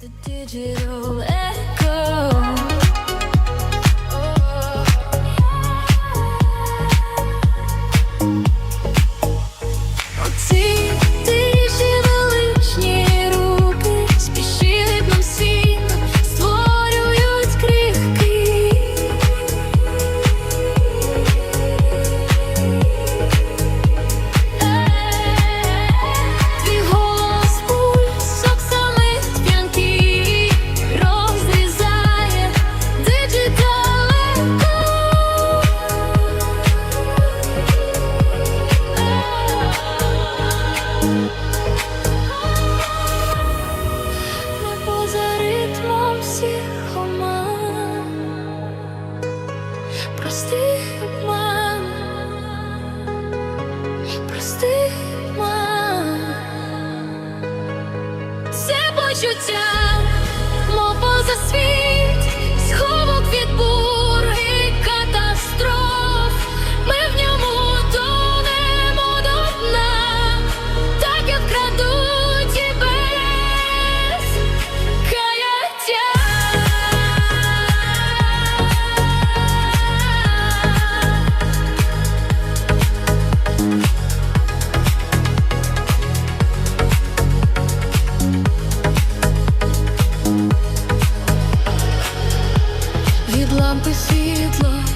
The digital echo. Тихома, прости мам, прости мам, це мов поза світ. look